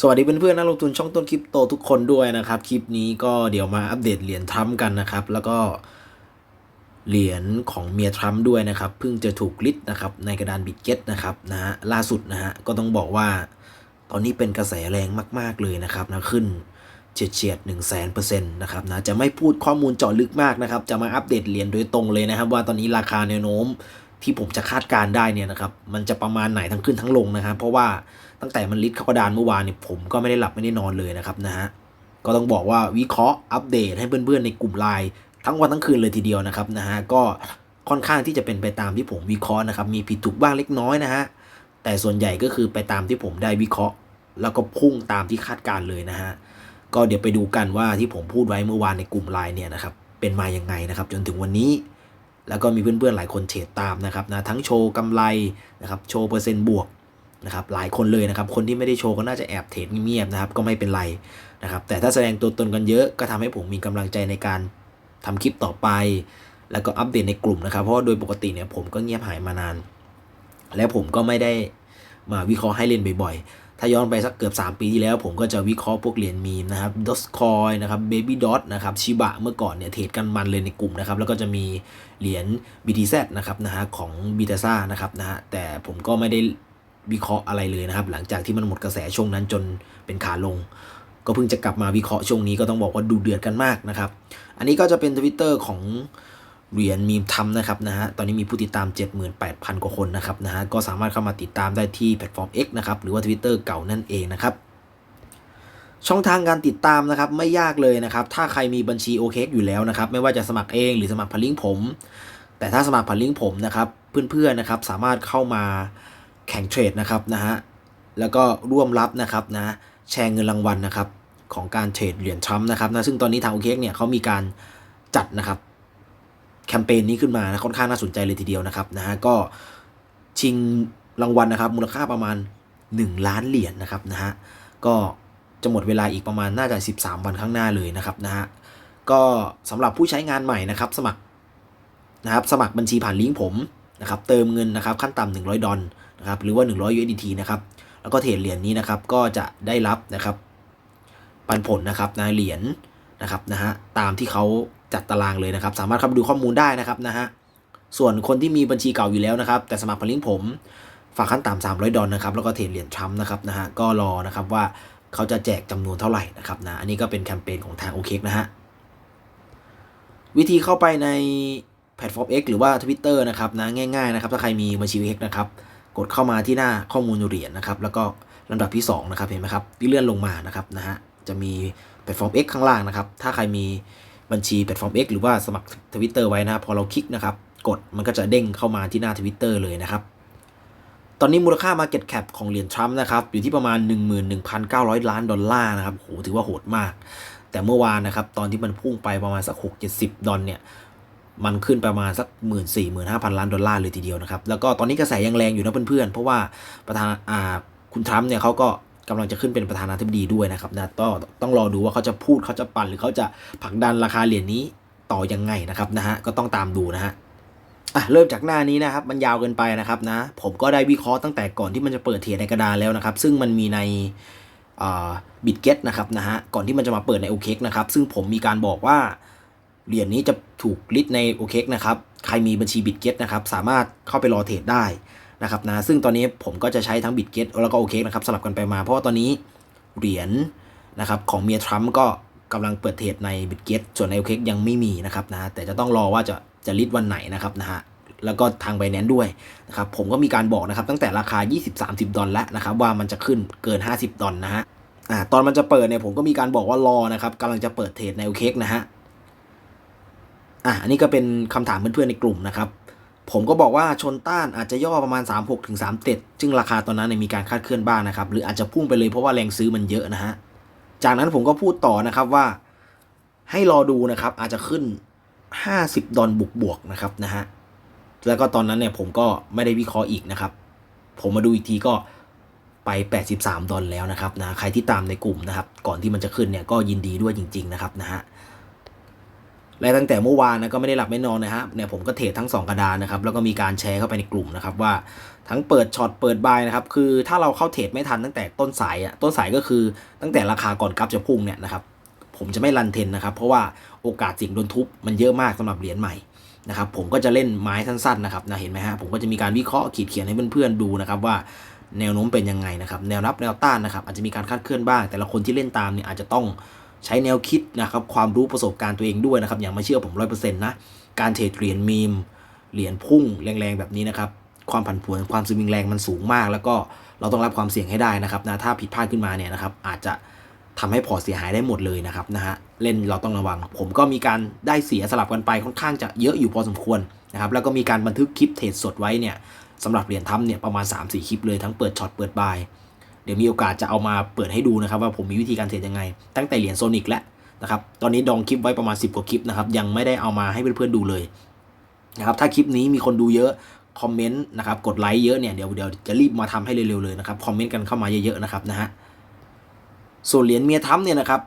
สวัสดีเพื่อนๆนักลงทุนช่องต้นคริปโตทุกคนด้วยนะครับ คลิปนี้ก็เดี๋ยวมาอัปเดตเหรียญทรัมป์กันนะครับ แล้วก็เหรียญของเมียทรัมป์ด้วยนะครับ เพิ่งจะถูกลิสต์นะครับในกระดานบิตเก็ตนะครับนะฮะล่าสุดนะฮะก็ต้องบอกว่า ตอนนี้เป็นกระแสแรงมาก ๆเลยนะครับนะขึ้นเฉียดเฉียดหนึ่งแสนเปอร์เซ็นต์นะครับนะจะไม่พูดข้อมูลเจาะลึกมากนะครับ จะมาอัปเดตเหรียญโดยตรงเลยนะครับ ว่าตอนนี้ราคาแนวโน้ม ที่ผมจะคาดการได้เนี่ยนะครับมันจะประมาณไหนทั้งขึ้นทั้งลงนะครับเพราะว่าตั้งแต่มันลิสต์เข้ากระดานเมื่อวานเนี่ยผมก็ไม่ได้หลับไม่ได้นอนเลยนะครับนะฮะก็ต้องบอกว่าวิเคราะห์อัปเดตให้เพื่อนๆในกลุ่มไลน์ทั้งวันทั้งคืนเลยทีเดียวนะครับนะฮะก็ค่อนข้างที่จะเป็นไปตามที่ผมวิเคราะห์นะครับมีผิดถูกบ้างเล็กน้อยนะฮะแต่ส่วนใหญ่ก็คือไปตามที่ผมได้วิเคราะห์ แล้วก็พุ่งตามที่คาดการเลยนะฮะก็เดี๋ยวไปดูกันว่าที่ผมพูดไว้เมื่อวานในกลุ่มไลน์เนี่ยนะครับเป็นมายังไงนะครับ จนถึงวันนี้ แล้วก็มีเพื่อนๆหลายคนเทรดตามนะครับนะทั้งโชว์กำไรนะครับโชว์เปอร์เซ็นต์บวกนะครับหลายคนเลยนะครับคนที่ไม่ได้โชว์ก็น่าจะแอบเทรดเงียบๆนะครับก็ไม่เป็นไรนะครับแต่ถ้าแสดงตัวตนกันเยอะก็ทำให้ผมมีกำลังใจในการทำคลิปต่อไป แล้วก็อัปเดตในกลุ่มนะครับ เพราะโดยปกติเนี่ยผมก็เงียบหายมานาน และผมก็ไม่ได้มาวิเคราะห์ให้เล่นบ่อยๆ ถ้าย้อนไปสักเกือบ 3 ปีที่แล้ว ผมก็จะวิเคราะห์พวกเหรียญมีมนะครับดอสคอยนะครับเบบี้ดอทนะครับชิบะเมื่อก่อนเนี่ยเทรดกันมันเลยในกลุ่มนะครับ แล้วก็จะมีเหรียญ BTZ นะครับนะฮะของ b t ซ่านะครับนะฮะแต่ผมก็ไม่ได้วิเคราะห์อะไรเลยนะครับ หลังจากที่มันหมดกระแสช่วงนั้นจนเป็นขาลง ก็เพิ่งจะกลับมาวิเคราะห์ช่วงนี้ก็ต้องบอกว่าดูเดือดกันมากนะครับ อันนี้ก็จะเป็นทวิตเตอร์ของ เหรียญมีมทำนะครับนะฮะตอนนี้มีผู้ติดตาม 78,000 กว่าคนนะครับนะฮะก็สามารถเข้ามาติดตามได้ที่แพลตฟอร์ม X นะครับหรือว่า Twitter เก่านั่นเองนะครับช่องทางการติดตามนะครับไม่ยากเลยนะครับ ถ้าใครมีบัญชี OK อยู่แล้วนะครับ ไม่ว่าจะสมัครเองหรือสมัครผ่านลิงก์ผม แต่ถ้าสมัครผ่านลิงก์ผมนะครับ เพื่อนๆนะครับสามารถเข้ามาแข่งเทรดนะครับนะฮะแล้วก็ร่วมรับนะครับนะแชร์เงินรางวัลนะครับของการเทรดเหรียญทรัมป์นะครับนะซึ่งตอนนี้ทางโอเคเนี่ยเขามีการจัดนะครับ แคมเปญนี้ขึ้นมานะค่อนข้างน่าสนใจเลยทีเดียวนะครับนะฮะก็ชิงรางวัลนะครับ มูลค่าประมาณ 1 ล้านเหรียญนะครับนะฮะก็จะหมดเวลาอีกประมาณน่าจะ 13 วันข้างหน้าเลยนะครับนะฮะก็สำหรับผู้ใช้งานใหม่นะครับ สมัครนะครับสมัครบัญชีผ่านลิงก์ผมนะครับเติมเงินนะครับขั้นต่ำ100 ดอลนะครับหรือว่า 100 USDT นะครับแล้วก็เทรดเหรียญนี้นะครับก็จะได้รับนะครับปันผลนะครับนะเหรียญนะครับนะฮะตามที่เขา จัดตารางเลยนะครับ สามารถเข้าไปดูข้อมูลได้นะครับนะฮะส่วนคนที่มีบัญชีเก่าอยู่แล้วนะครับ แต่สมัครผ่านลิงก์ผมฝากขั้นต่ำ300ดอลนะครับ แล้วก็เทรดเหรียญทรัมป์นะครับนะฮะก็รอนะครับว่าเขาจะแจกจำนวนเท่าไหร่นะครับนะอันนี้ก็เป็นแคมเปญของทางโอเคนะฮะวิธีเข้าไปในแพลตฟอร์ม X หรือว่า Twitter นะครับนะง่ายๆนะครับถ้าใครมีบัญชี X นะครับกดเข้ามาที่หน้าข้อมูลเหรียญนะครับ แล้วก็ลำดับที่2นะครับเห็นไหมครับที่เลื่อนลงมานะครับนะฮะจะมีแพลตฟอร์ม X ข้างล่างนะครับ ถ้าใครมี บัญชีแพลตฟอร์ม X หรือว่าสมัคร Twitter ไว้นะครับ พอเราคลิกนะครับ กดมันก็จะเด้งเข้ามาที่หน้า Twitter เลยนะครับ ตอนนี้มูลค่า Market Cap ของเหรียญทรัมป์นะครับ อยู่ที่ประมาณ 11,900 ล้านดอลลาร์นะครับโหถือว่าโหดมาก แต่เมื่อวานนะครับ ตอนที่มันพุ่งไปประมาณสัก 6-70 ดอลเนี่ยมันขึ้นประมาณสักหมื่นสี่หมื่นห้าพันล้านดอลลาร์เลยทีเดียวนะครับ แล้วก็ตอนนี้กระแสยังแรงอยู่นะเพื่อนๆ เพราะว่าประธานอ่าคุณทรัมป์เนี่ยเขาก็ กำลังจะขึ้นเป็นประธานาธิบดีด้วยนะครับนะก็ต้องรอดูว่าเขาจะพูดเขาจะปั่นหรือเขาจะผลักดันราคาเหรียญนี้ต่อยังไงนะครับนะฮะก็ต้องตามดูนะฮะอะเริ่มจากหน้านี้นะครับมันยาวเกินไปนะครับนะผมก็ได้วิเคราะห์ตั้งแต่ก่อนที่มันจะเปิดเทียในกระดานแล้วนะครับ ซึ่งมันมีในบิตเก็ตนะครับนะฮะก่อนที่มันจะมาเปิดในโอเคนะครับซึ่งผมมีการบอกว่าเหรียญนี้จะถูกลิสในโอเคนะครับใครมีบัญชีบิตเก็ตนะครับสามารถเข้าไปรอเทรดได้ นะครับนะซึ่งตอนนี้ผมก็จะใช้ทั้งบิตเกตแล้วก็โอเคนะครับสลับกันไปมา เพราะว่าตอนนี้เหรียญนะครับของเมียทรัมป์ก็กำลังเปิดเทรดในบิตเกตส่วนในโอเคยังไม่มีนะครับนะแต่จะต้องรอว่าจะจะลิสต์วันไหนนะครับนะฮะแล้วก็ทางไบแนนด้วยนะครับผมก็มีการบอกนะครับตั้งแต่ราคา 20-30 ดอลแล้วนะครับว่ามันจะขึ้นเกิน 50 ดอลนะฮะอ่าตอนมันจะเปิดเนี่ยผมก็มีการบอกว่ารอนะครับกำลังจะเปิดเทรดในโอเคนะฮะอะอันนี้ก็เป็นคำถามเพื่อนๆในกลุ่มนะครับ ผมก็บอกว่าชนต้านอาจจะย่อประมาณ 36ถึง37ซึ่งราคาตอนนั้นเนี่ยมีการคาดเคลื่อนบ้างนะครับ หรืออาจจะพุ่งไปเลยเพราะว่าแรงซื้อมันเยอะนะฮะ จากนั้นผมก็พูดต่อนะครับว่าให้รอดูนะครับ อาจจะขึ้น 50 ดอลบวกๆนะครับนะฮะ แล้วก็ตอนนั้นเนี่ยผมก็ไม่ได้วิเคราะห์อีกนะครับ ผมมาดูอีกทีก็ไป 83 ดอลแล้วนะครับนะ ใครที่ตามในกลุ่มนะครับ ก่อนที่มันจะขึ้นเนี่ยก็ยินดีด้วยจริง ๆ นะครับนะฮะ และตั้งแต่เมื่อวานนะก็ไม่ได้หลับไม่นอนนะฮะเนี่ยผมก็เทรดทั้ง 2 กระดานนะครับแล้วก็มีการแชร์เข้าไปในกลุ่มนะครับว่าทั้งเปิดช็อตเปิดบายนะครับคือถ้าเราเข้าเทรดไม่ทันตั้งแต่ต้นสายอะต้นสายก็คือตั้งแต่ราคาก่อนกราฟจะพุ่งเนี่ยนะครับผมจะไม่รันเทนนะครับเพราะว่าโอกาสเสิ่ยงโดนทุบมันเยอะมากสำหรับเหรียญใหม่นะครับผมก็จะเล่นไม้สั้นๆนะครับนะเห็นไหมฮะผมก็จะมีการวิเคราะห์ขีดเขียนให้เพื่อนๆดูนะครับว่าแนวโน้มเป็นยังไงนะครับแนวรับแนวต้านนะครับอาจจะมีการคาดเคลื่อนบ้าง แต่ละคนที่เล่นตามเนี่ยอาจจะต้อง ใช้แนวคิดนะครับความรู้ประสบการณ์ตัวเองด้วยนะครับอย่าม่เชื่อผมร้อยเปอร์เซ็นต์นะการเทรดเหรียญมีมเหรียญพุ่งแรงๆแบบนี้นะครับความผันผวนความสวิงแรงมันสูงมาก แล้วก็เราต้องรับความเสี่ยงให้ได้นะครับนะถ้าผิดพลาดขึ้นมาเนี่ยนะครับอาจจะทำให้พอเสียหายได้หมดเลยนะครับนะฮะเล่นเราต้องระวัง ผมก็มีการได้เสียสลับกันไปค่อนข้างจะเยอะอยู่พอสมควรนะครับแล้วก็มีการบันทึกคลิปเทรดสดไว้เนี่ยสำหรับเหรียญทํเนี่ยประมาณ 3-4 คลิปเลยทั้งเปิดช็อตเปิดบาย เดี๋ยวมีโอกาสจะเอามาเปิดให้ดูนะครับว่าผมมีวิธีการเทรดยังไง ตั้งแต่เหรียญโซนิกแล้วนะครับตอนนี้ดองคลิปไว้ประมาณ 10 กว่าคลิปนะครับยังไม่ได้เอามาให้เพื่อนๆดูเลยนะครับถ้าคลิปนี้มีคนดูเยอะคอมเมนต์นะครับกดไลค์เยอะเนี่ยเดี๋ยวเดี๋ยวจะรีบมาทำให้เร็วๆเลยนะครับคอมเมนต์กันเข้ามาเยอะๆนะครับนะฮะส่วนเหรียญเมียทัมเนี่ยนะครับ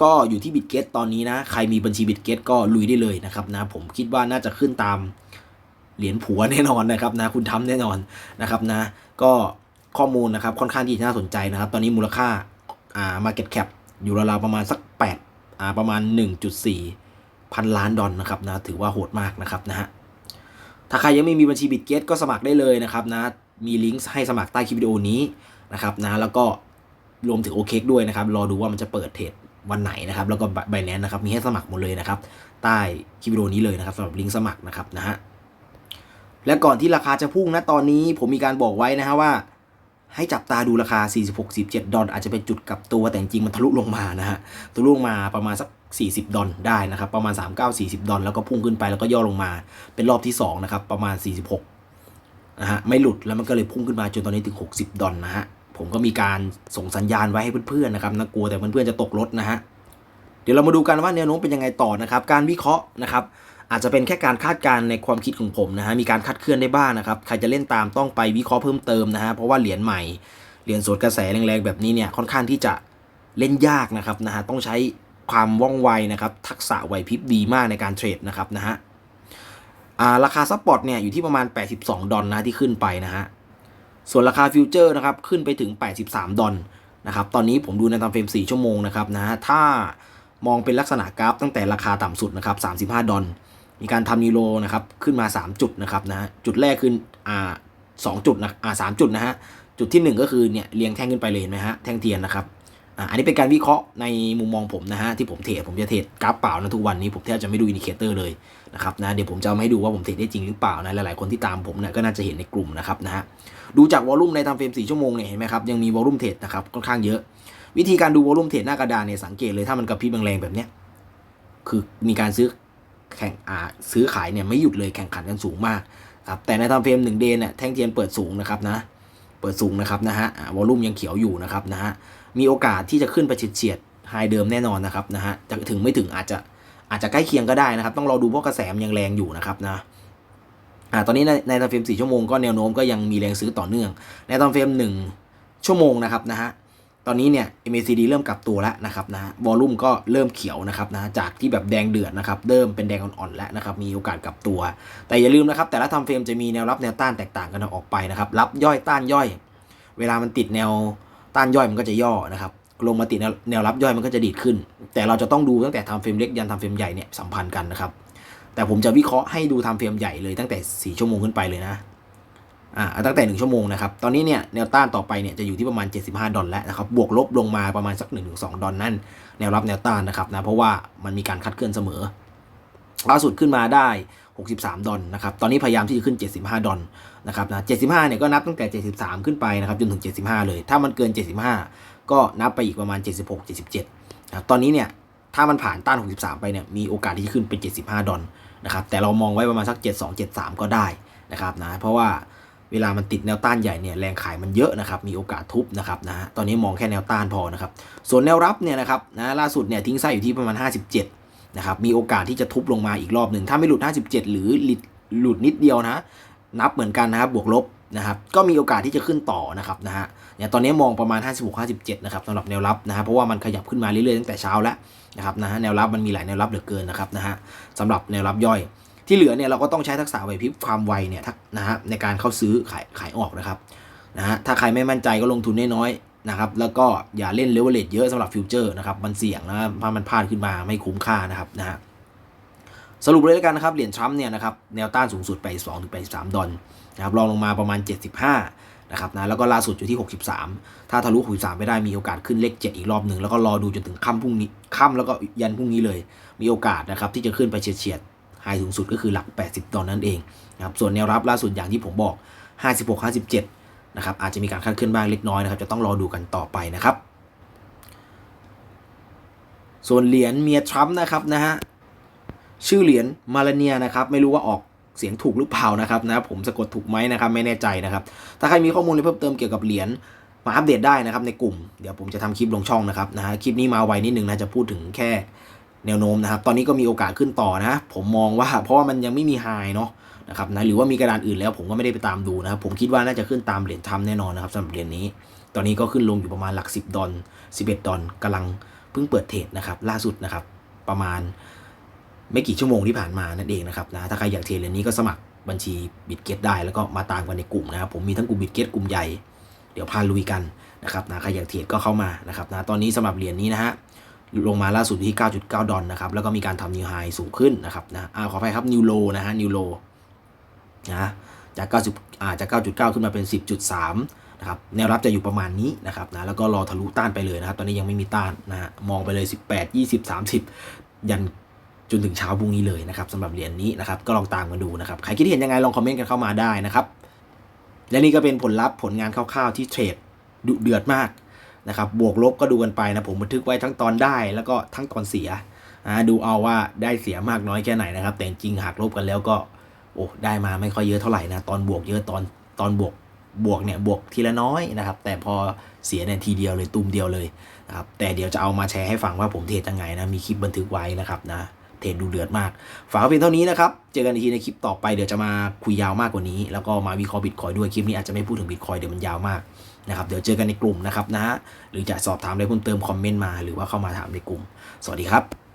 ก็อยู่ที่บิตเกตตอนนี้นะใครมีบัญชีบิตเกตก็ลุยได้เลยนะครับนะผมคิดว่าน่าจะขึ้นตามเหรียญผัวแน่นอนนะครับนะคุณทำแน่นอนนะครับนะก็ ข้อมูลนะครับค่อนข้างที่จะน่าสนใจนะครับ ตอนนี้มูลค่าอ่า market cap อยู่ราวๆประมาณสัก8อ่าประมาณ 1.4 พันล้านดอลนะครับนะถือว่าโหดมากนะครับนะฮะถ้าใครยังไม่มีบัญชีบิตเกตก็สมัครได้เลยนะครับนะมีลิงก์ให้สมัครใต้คลิปวิดีโอนี้นะครับนะแล้วก็รวมถึงโอเคด้วยนะครับรอดูว่ามันจะเปิดเทรดวันไหนนะครับแล้วก็ไบแนนนะครับมีให้สมัครหมดเลยนะครับ ใต้คลิปวิดีโอนี้เลยนะครับสำหรับลิงก์สมัครนะครับนะฮะและก่อนที่ราคาจะพุ่งนะตอนนี้ผมมีการบอกไว้นะฮะว่า ให้จับตาดูราคา 46 47 ดอลอาจจะเป็นจุดกลับตัวแต่จริงมันทะลุลงมานะฮะทะลุลงมาประมาณสัก 40 ดอลได้นะครับ ประมาณ 39 40 ดอลแล้วก็พุ่งขึ้นไปแล้วก็ย่อลงมาเป็นรอบที่2นะครับประมาณ 46นะฮะไม่หลุดแล้วมันก็เลยพุ่งขึ้นมาจนตอนนี้ถึง 60 ดอลนะฮะผมก็มีการส่งสัญญาณไว้ให้เพื่อนๆนะครับนะกลัวแต่เพื่อนๆจะตกรถนะฮะเดี๋ยวเรามาดูกันว่าแนวโน้มเป็นยังไงต่อนะครับ การวิเคราะห์นะครับ อาจจะเป็นแค่การคาดการณ์ในความคิดของผมนะฮะมีการคาดเคลื่อนได้บ้างนะครับใครจะเล่นตามต้องไปวิเคราะห์เพิ่มเติมนะฮะเพราะว่าเหรียญใหม่เหรียญสดกระแสแรงๆแบบนี้เนี่ยค่อนข้างที่จะเล่นยากนะครับนะฮะต้องใช้ความว่องไวนะครับทักษะไหวพริบดีมากในการเทรดนะครับนะฮะอ่าราคาซัพพอร์ตเนี่ยอยู่ที่ประมาณ 82 ดอลนะที่ขึ้นไปนะฮะส่วนราคาฟิวเจอร์นะครับขึ้นไปถึง 83 ดอลนะครับตอนนี้ผมดูในตามเฟรม 4 ชั่วโมงนะครับนะฮะถ้ามองเป็นลักษณะกราฟตั้งแต่ราคาต่ำสุดนะครับ35 ดอล มีการทำนิโรนะครับขึ้นมา 3 จุดนะครับนะฮะจุดแรกคืออ่าสองจุดนะอ่าสามจุดนะฮะจุดที่ 1 ก็คือเนี่ยเรียงแท่งขึ้นไปเลยเห็นไหมฮะแท่งเทียนนะครับอ่าอันนี้เป็นการวิเคราะห์ในมุมมองผมนะฮะที่ผมเทรดผมจะเทรดกราฟเปล่านะทุกวันนี้ผมแทบจะไม่ดูอินดิเคเตอร์เลยนะครับนะเดี๋ยวผมจะมาให้ดูว่าผมเทรดได้จริงหรือเปล่านะหลายๆคนที่ตามผมเนี่ยก็น่าจะเห็นในกลุ่มนะครับนะฮะดูจากวอลลุ่มในทำเฟรม4ชั่วโมงเนี่ยเห็นไหมครับยังมีวอลลุ่มเทรดนะครับค่อนข้างเยอะ วิธีการดูวอลลุ่มเทรดหน้ากระดานเนี่ยสังเกตเลยถ้ามันกระพริบแรงๆแบบเนี้ยคือมีการซื้อ แข่งซื้อขายเนี่ยไม่หยุดเลยแข่งขันกันสูงมากครับแต่ในทำเฟรม1เดนเนี่ยแท่งเทียนเปิดสูงนะครับนะเปิดสูงนะครับนะฮะวอลลุ่มยังเขียวอยู่นะครับนะฮะมีโอกาสที่จะขึ้นไปเฉียดไฮเดิมแน่นอนนะครับนะฮะจะถึงไม่ถึงอาจจะอาจจะใกล้เคียงก็ได้นะครับ ต้องรอดูเพราะกระแสมยังแรงอยู่นะครับนะอ่าตอนนี้ในในตามเฟรม4ชั่วโมงก็แนวโน้มก็ยังมีแรงซื้อต่อเนื่อง ในตามเฟรม1ชั่วโมงนะครับนะฮะ ตอนนี้เนี่ย MACD เริ่มกลับตัวแล้วนะครับนะวอลลุ่มก็เริ่มเขียวนะครับนะจากที่แบบแดงเดือดนะครับเริ่มเป็นแดงอ่อนๆแล้วนะครับมีโอกาสกลับตัว แต่อย่าลืมนะครับแต่ละทำเฟรมจะมีแนวรับแนวต้านแตกต่างกันออกไปนะครับรับย่อยต้านย่อย เวลามันติดแนวต้านย่อยมันก็จะย่อนะครับลงมาติดแนวแนวรับย่อยมันก็จะดีดขึ้น แต่เราจะต้องดูตั้งแต่ทำเฟรมเล็กยันทำเฟรมใหญ่เนี่ยสัมพันธ์กันนะครับแต่ผมจะวิเคราะห์ให้ดูทำเฟรมใหญ่เลยตั้งแต่ 4 ชั่วโมงขึ้นไปเลยนะ อ่าตั้งแต่ 1 ชั่วโมงนะครับ ตอนนี้เนี่ยแนวต้านต่อไปเนี่ยจะอยู่ที่ประมาณ 75 ดอลแล้วนะครับบวกลบลงมาประมาณสัก 1-2 ดอลนั่นแนวรับแนวต้านนะครับนะเพราะว่ามันมีการคัดเคลื่อนเสมอล่าสุดขึ้นมาได้ 63 ดอลนะครับ ตอนนี้พยายามที่จะขึ้น 75 ดอลนะครับนะ75เนี่ยก็นับตั้งแต่ 73 ขึ้นไปนะครับจนถึง 75 เลย ถ้ามันเกิน 75 ก็นับไปอีกประมาณ 76 77นะตอนนี้เนี่ยถ้ามันผ่านต้าน 63 ไปเนี่ยมีโอกาสที่จะขึ้นเป็น 75 ดอลนะครับแต่เรามองไว้ประมาณสัก 72 73 ก็ได้นะครับนะเพราะว่า วลามันติดแนวต้านใหญ่เนี่ยแรงขายมันเยอะนะครับมีโอกาสทุบนะครับนะตอนนี้มองแค่แนวต้านพอนะครับส่วนแนวรับเนี่ยนะครับนะล่าสุดเนี่ยทิ้งไส้อยู่ที่ประมาณ 57นะครับมีโอกาสที่จะทุบลงมาอีกรอบหนึ่งถ้าไม่หลุด 57 หรือหลุดหลุดนิดเดียวนะนับเหมือนกันนะครับบวกลบนะครับก็มีโอกาสที่จะขึ้นต่อนะครับนะฮะเนี่ยตอนนี้มองประมาณ 56 57นะครับสำหรับแนวรับนะฮะเพราะว่ามันขยับขึ้นมาเรื่อยๆตั้งแต่เช้าแล้วนะครับนะฮะแนวรับมันมีหลายแนวรับเหลือเกินนะครับนะฮะสำหรับแนวรับย่อย ที่เหลือเนี่ยเราก็ต้องใช้ทักษะไหวพริบความไวเนี่ยนะฮะในการเข้าซื้อขายขายออกนะครับนะฮะถ้าใครไม่มั่นใจก็ลงทุนน้อยๆนะครับ แล้วก็อย่าเล่นเลเวลเลตเยอะสำหรับฟิวเจอร์นะครับมันเสี่ยงนะถ้ามันพลาดขึ้นมาไม่คุ้มค่านะครับนะฮะสรุปเลยแล้วกันนะครับเหรียญทรัมป์เนี่ยนะครับแนวต้านสูงสุดไป2ถึงไป3ดอลนะครับรองลงมาประมาณ 75นะครับนะแล้วก็ล่าสุดอยู่ที่ 63 ถ้าทะลุ63ไม่ได้มีโอกาสขึ้นเลข 7 อีกรอบหนึ่งแล้วก็รอดูจนถึงค่ำพรุ่งนี้ค่ำแล้วก็ยันพรุ่งนี้เลย มีโอกาสนะครับที่จะขึ้นไปเฉียดๆ ไฮสูงสุดก็คือหลัก 80 ดอลนั่นเองนะครับส่วนแนวรับล่าสุดอย่างที่ผมบอก 56 57 นะครับอาจจะมีการคาดขึ้นบ้างเล็กน้อยนะครับจะต้องรอดูกันต่อไปนะครับ ส่วนเหรียญเมียทรัมป์นะครับนะฮะชื่อเหรียญมาลาเนียนะครับไม่รู้ว่าออกเสียงถูกหรือเปล่านะครับนะผมสะกดถูกไหมนะครับไม่แน่ใจนะครับ ถ้าใครมีข้อมูลเพิ่มเติมเกี่ยวกับเหรียญมาอัปเดตได้นะครับในกลุ่ม เดี๋ยวผมจะทำคลิปลงช่องนะครับนะฮะคลิปนี้มาไวนิดนึงนะจะพูดถึงแค่ แนวโน้มนะครับ ตอนนี้ก็มีโอกาสขึ้นต่อนะ ผมมองว่าเพราะว่ามันยังไม่มีไฮเนาะนะครับนะหรือว่ามีกระดานอื่นแล้วผมก็ไม่ได้ไปตามดูนะครับ ผมคิดว่าน่าจะขึ้นตามเหรียญทำแน่นอนนะครับสำหรับเหรียญนี้ ตอนนี้ก็ขึ้นลงอยู่ประมาณหลัก 10 ดอล11 ดอลกำลังเพิ่งเปิดเทรดนะครับล่าสุดนะครับประมาณไม่กี่ชั่วโมงที่ผ่านมานั่นเองนะครับนะถ้าใครอยากเทรดเหรียญนี้ก็สมัครบัญชีบิตเกตได้แล้วก็มาตามกันในกลุ่มนะครับผมมีทั้งกลุ่มบิตเกตกลุ่มใหญ่เดี๋ยวพาลุยกันนะครับนะใครอยากเทรดก็เข้ามานะครับนะตอนนี้สำหรับเหรียญนี้นะฮะ ลงมาล่าสุดที่ 9.9 ดอลนะครับ แล้วก็มีการทำนิวไฮสูงขึ้นนะครับนะอ่าขออภัยครับนิวโลนะฮะนิวโลนะจาก90อ่าจาก 9.9 ขึ้นมาเป็น 10.3 นะครับ แนวรับจะอยู่ประมาณนี้นะครับนะแล้วก็รอทะลุต้านไปเลยนะครับ ตอนนี้ยังไม่มีต้านนะฮะมองไปเลย 18 20 30 ยันจนถึงเช้าพรุ่งนี้เลยนะครับสำหรับเหรียญนี้นะครับ ก็ลองตามกันดูนะครับ ใครคิดเห็นยังไงลองคอมเมนต์กันเข้ามาได้นะครับ และนี่ก็เป็นผลลัพธ์ผลงานคร่าวๆที่เทรดดุเดือดมาก นะครับบวกลบก็ดูกันไปนะผมบันทึกไว้ทั้งตอนได้แล้วก็ทั้งตอนเสียอ่าดูเอาว่าได้เสียมากน้อยแค่ไหนนะครับ แต่จริงหากลบกันแล้วก็โอ้ได้มาไม่ค่อยเยอะเท่าไหร่นะตอนบวกเยอะตอนตอนบวกบวกเนี่ยบวกทีละน้อยนะครับ แต่พอเสียเนี่ยทีเดียวเลยตุมเดียวเลยนะครับแต่เดี๋ยวจะเอามาแชร์ให้ฟังว่าผมเทรดยังไงนะมีคลิปบันทึกไว้นะครับนะเทรดดูเดือดมาก ฝากเพียงเท่านี้นะครับ เจอกันอีกทีในคลิปต่อไปเดี๋ยวจะมาคุยยาวมากกว่านี้ แล้วก็มาวิเคราะห์บิตคอยด้วยคลิปนี้อาจจะไม่พูดถึงบิตคอยเดี๋ยวมันยาวมาก นะครับเดี๋ยวเจอกันในกลุ่มนะครับนะฮะหรือจะสอบถามอะไรเพิ่มเติมคอมเมนต์มาหรือว่าเข้ามาถามในกลุ่ม สวัสดีครับ